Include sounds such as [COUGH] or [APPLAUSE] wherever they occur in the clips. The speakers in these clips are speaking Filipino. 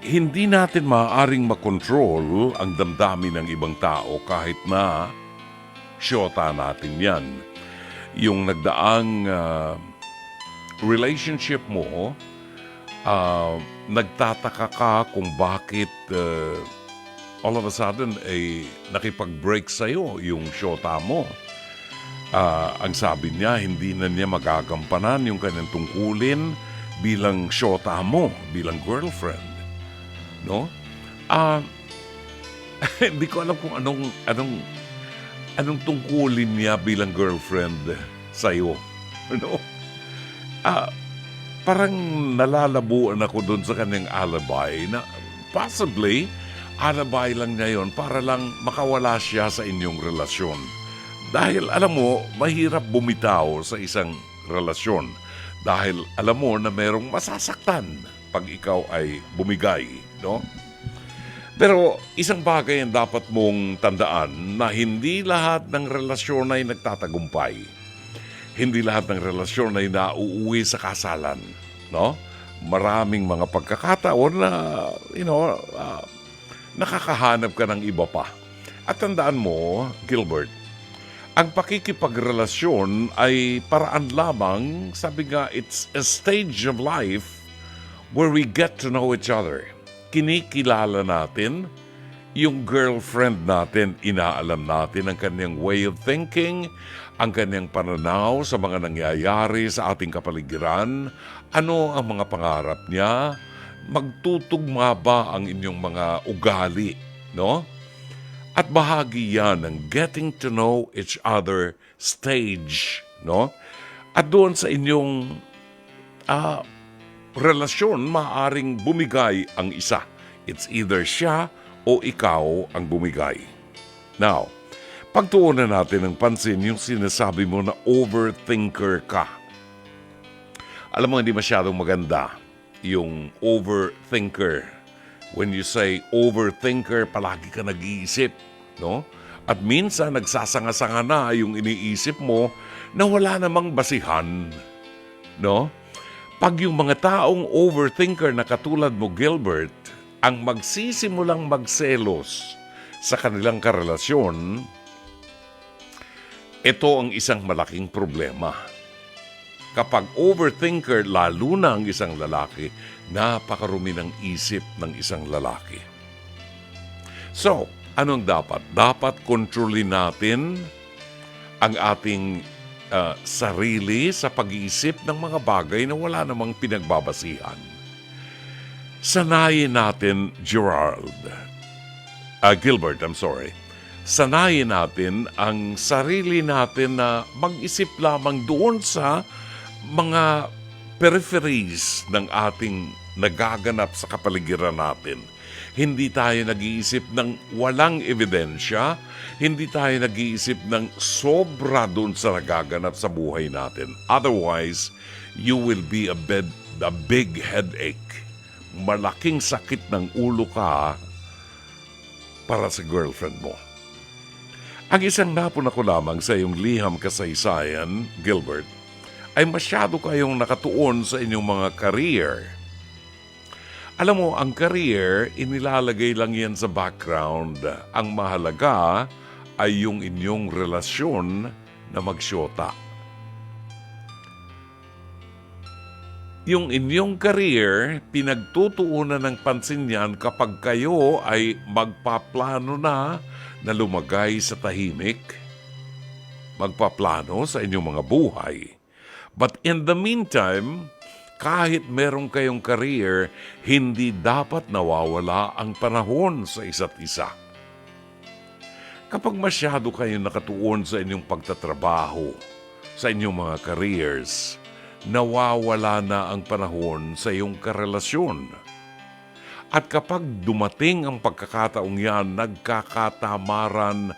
hindi natin maaaring makontrol ang damdamin ng ibang tao kahit na syota natin yan. Yung nagdaang ah, relationship mo, ah, nagtataka ka kung bakit ah, all of a sudden ay nakipag-break sa'yo yung syota mo. Ah, ang sabi niya, hindi na niya magagampanan yung kanyang tungkulin bilang syota mo, bilang girlfriend. No? Ah, [LAUGHS] hindi ko alam kung anong, anong, anong tungkulin niya bilang girlfriend sa'yo. [LAUGHS] No? Ah, parang nalalabuan ako doon sa kanyang alibi na possibly alibi lang niya yon para lang makawala siya sa inyong relasyon. Dahil alam mo, mahirap bumitaw sa isang relasyon. Dahil alam mo na merong masasaktan pag ikaw ay bumigay, no? Pero isang bagay ang dapat mong tandaan na hindi lahat ng relasyon ay nagtatagumpay. Hindi lahat ng relasyon ay nauuwi sa kasalan, no? Maraming mga pagkakataon na, you know, ah, nakakahanap ka ng iba pa. At tandaan mo, Gilbert, ang pakikipagrelasyon ay paraan lamang, sabi nga, it's a stage of life where we get to know each other. Kinikilala natin yung girlfriend natin, inaalam natin ang kanyang way of thinking, ang kanyang pananaw sa mga nangyayari sa ating kapaligiran, ano ang mga pangarap niya, magtutugma ba ang inyong mga ugali, no? At bahagi yan ng getting to know each other stage, no? At doon sa inyong ah, relasyon, maaring bumigay ang isa. It's either siya o ikaw ang bumigay. Now, pagtuunan natin ng pansin yung sinasabi mo na overthinker ka. Alam mo, hindi masyadong maganda yung overthinker. When you say overthinker, palagi ka nag-iisip, no? At minsan nagsasanga-sanga na yung iniisip mo na wala namang basihan, no? Pag yung mga taong overthinker na katulad mo, Gilbert, ang magsisimulang magselos sa kanilang karelasyon, ito ang isang malaking problema. Kapag overthinker, lalo na ang isang lalaki, napakarumi ng isip ng isang lalaki. So, anong dapat? Dapat kontrolin natin ang ating uh, sarili sa pag-iisip ng mga bagay na wala namang pinagbabasihan. Sanayin natin, Gerald, ah, Gilbert, I'm sorry, sanayin natin ang sarili natin na mag-isip lamang doon sa mga peripheries ng ating nagaganap sa kapaligiran natin. Hindi tayo nag-iisip ng walang ebidensya, hindi tayo nag-iisip ng sobra doon sa nagaganap sa buhay natin. Otherwise, you will be a, bed, a big headache. Malaking sakit ng ulo ka para sa girlfriend mo. Ang isang napon ako lamang sa iyong liham kasaysayan, Gilbert, ay masyado kayong nakatuon sa inyong mga career. Alam mo, ang career, inilalagay lang yan sa background. Ang mahalaga ay yung inyong relasyon na magsyota. Yung inyong career, pinagtutuunan ng pansin yan kapag kayo ay magpaplano na na lumagay sa tahimik, magpaplano sa inyong mga buhay. But in the meantime, kahit meron kayong career, hindi dapat nawawala ang panahon sa isa't isa. Kapag masyado kayong nakatuon sa inyong pagtatrabaho, sa inyong mga careers, nawawala na ang panahon sa iyong karelasyon. At kapag dumating ang pagkakataong yan, nagkakatamaran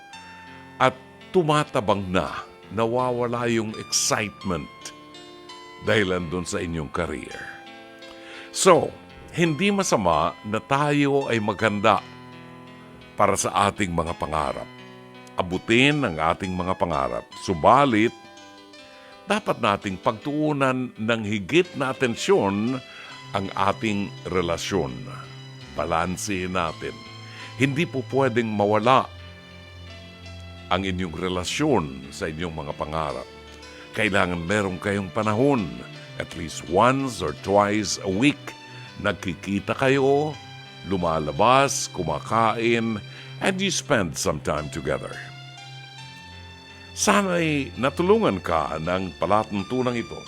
at tumatabang na, nawawala yung excitement dahilan doon sa inyong career. So, hindi masama na tayo ay maganda para sa ating mga pangarap. Abutin ang ating mga pangarap. Subalit, dapat nating pagtuunan ng higit na atensyon ang ating relasyon. balansehin natin. Hindi po pwedeng mawala ang inyong relasyon sa inyong mga pangarap. Kailangan meron kayong panahon, at least once or twice a week, nagkikita kayo, lumalabas, kumakain, and you spend some time together. Sana'y natulungan ka ng palatuntunang ito.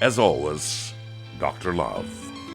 As always, Dr. Love.